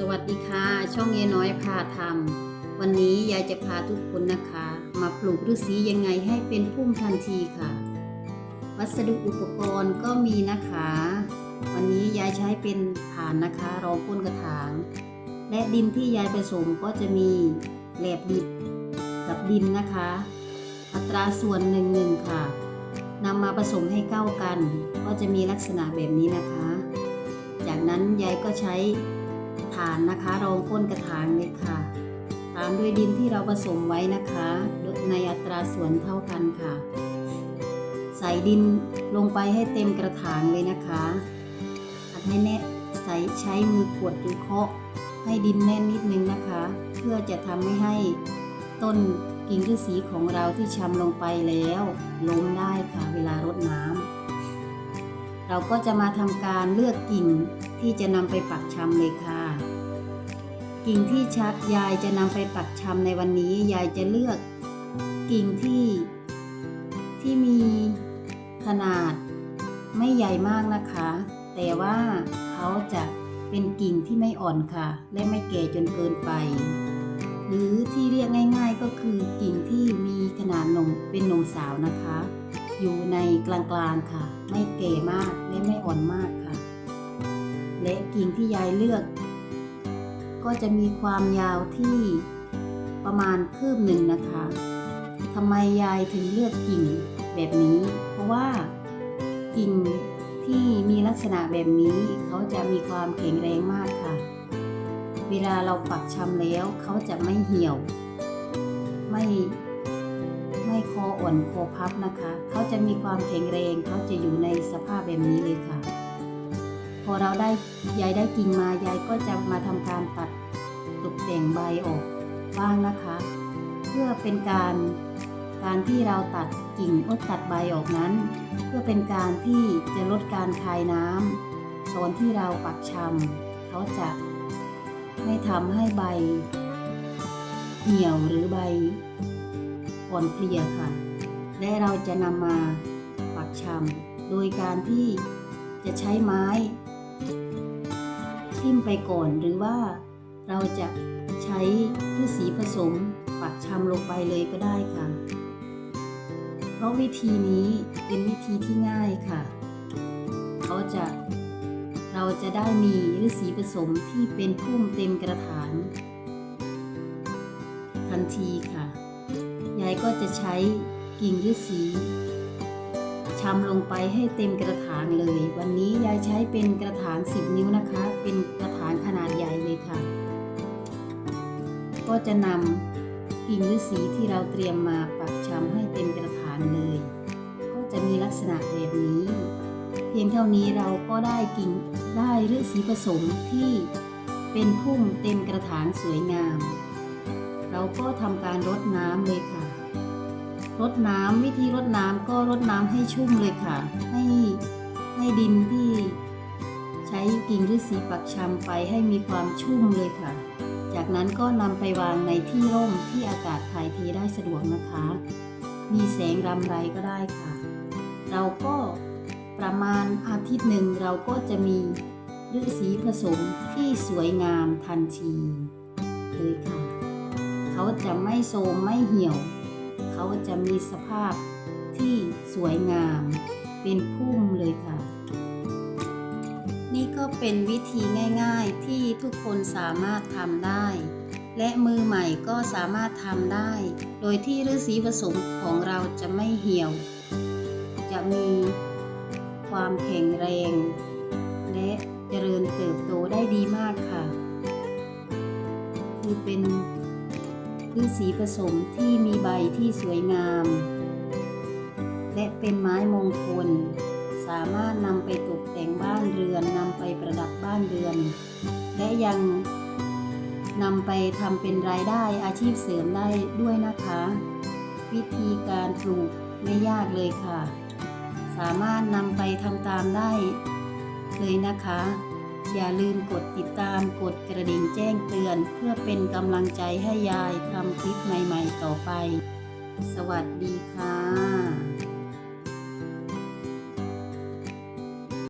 สวัสดีค่ะ ช่องเยน้อยพาทำวันนี้ยายจะพาทุกคนนะคะ มาปลูกฤาษียังไงให้เป็นพุ่มทันทีค่ะ วัสดุอุปกรณ์ก็มีนะคะ วันนี้ยายใช้เป็นฐานนะคะรองก้นกระถาง และดินที่ยายผสมก็จะมีแหลบดิบกับดินนะคะ อัตราส่วนหนึ่งหนึ่งค่ะนำมาผสมให้เข้ากัน ก็จะมีลักษณะแบบนี้นะคะ จากนั้นยายก็ใช้ ฐานนะคะ รองก้นกระถางเลยค่ะ ตามด้วยดินที่เราผสมไว้นะคะในอัตราส่วนเท่ากันค่ะ ใส่ดินลงไปให้เต็มกระถางเลยนะคะอัดให้แน่ใส่ใช้มือกดหรือเคาะให้ดินแน่นนิดนึงนะคะ เพื่อจะทำให้ต้นกิ่งฤาษีของเราที่ชำลงไปแล้วล้มได้ค่ะเวลารดน้ำเราก็จะมาทำการเลือกกิ่ง ที่จะนำไปปักชำเลยค่ะ กิ่งที่ชัดยายจะนำไปปักชำในวันนี้ ยายจะเลือก กิ่งที่ ที่มีขนาดไม่ใหญ่มากนะคะ แต่ว่าเขาจะเป็นกิ่งที่ไม่อ่อนค่ะ และไม่แก่จนเกินไป หรือที่เรียกง่าย ๆก็คือกิ่งที่มีขนาดหนมเป็นหนมสาวนะคะ อยู่ในกลางๆค่ะ ไม่แก่มากและไม่อ่อนมากค่ะ และกิ่งที่ยายเลือก ก็จะมีความยาวที่ประมาณคืบหนึ่งนะคะทำไมยายถึงเลือกกิ่งแบบนี้ เพราะว่ากิ่งที่มีลักษณะแบบนี้เขาจะมีความแข็งแรงมากค่ะ เวลาเราปักชำแล้วเขาจะไม่เหี่ยว ไม่ไม่คออ่อนคอพับนะคะ เขาจะมีความแข็งแรงเขาจะอยู่ในสภาพแบบนี้เลยค่ะ พอเราได้ยายได้กิ่งมายายก็จะมาทำการตัดตกแต่งใบออกบ้างนะคะ เพื่อเป็นการการที่เราตัดกิ่งอดตัดใบออกนั้น เพื่อเป็นการที่จะลดการคายน้ำตอนที่เราปักชำเขาจะไม่ทำให้ใบ เหี่ยวหรือใบอ่อนเพลียค่ะ และเราจะนำมาปักชำโดยการที่จะใช้ไม้ ทิ่มไปก่อนหรือว่าเราจะใช้พืชสีผสมปักชำลงไปเลยก็ได้ค่ะ เพราะวิธีนี้เป็นวิธีที่ง่ายค่ะ เขาจะเราจะได้มีฤาษีผสมที่เป็นพุ่มเต็มกระถางทันทีค่ะ ยายก็จะใช้กิ่งฤาษีำลงไปให้เต็มกระถางเลย วันนี้ยายใช้เป็นกระถาง 10 นิ้วนะคะ เป็นกระถางขนาดใหญ่เลยค่ะ ก็จะนำกิ่งฤาษีที่เราเตรียมมาปักชำให้เต็มกระถางเลย ก็จะมีลักษณะแบบนี้ เพียงเท่านี้เราก็ได้กิ่งได้ฤาษีผสมที่เป็นพุ่มเต็มกระถางสวยงาม เราก็ทำการรดน้ำเลยค่ะ รดน้ำวิธีรดน้ำก็รดน้ำให้ชุ่มเลยค่ะ ให้ให้ดินที่ใช้กิ่งฤาษีปักชำไปให้มีความชุ่มเลยค่ะ จากนั้นก็นำไปวางในที่ร่มที่อากาศถ่ายเทได้สะดวกนะคะ มีแสงรำไรก็ได้ค่ะ เราก็ประมาณอาทิตย์หนึ่งเราก็จะมีฤาษีผสมที่สวยงามทันทีเลยค่ะ เขาจะไม่โทรมไม่เหี่ยว เขาจะมีสภาพที่สวยงาม เป็นพุ่มเลยค่ะ นี่ก็เป็นวิธีง่าย ๆที่ทุกคนสามารถทำได้ และมือใหม่ก็สามารถทำได้ โดยที่ฤาษีผสมของเราจะไม่เหี่ยว จะมีความแข็งแรง และเจริญเติบโตได้ดีมากค่ะ คือเป็น ฤาษีผสมที่มีใบที่สวยงาม และเป็นไม้มงคล สามารถนำไปตกแต่งบ้านเรือนนำไปประดับบ้านเรือน และยังนำไปทำเป็นรายได้อาชีพเสริมได้ด้วยนะคะ วิธีการปลูกไม่ยากเลยค่ะ สามารถนำไปทำตามได้เลยนะคะ อย่าลืมกดติดตามกดกระดิ่งแจ้งเตือน เพื่อเป็นกำลังใจให้ยายทำคลิปใหม่ๆต่อไป สวัสดีค่ะ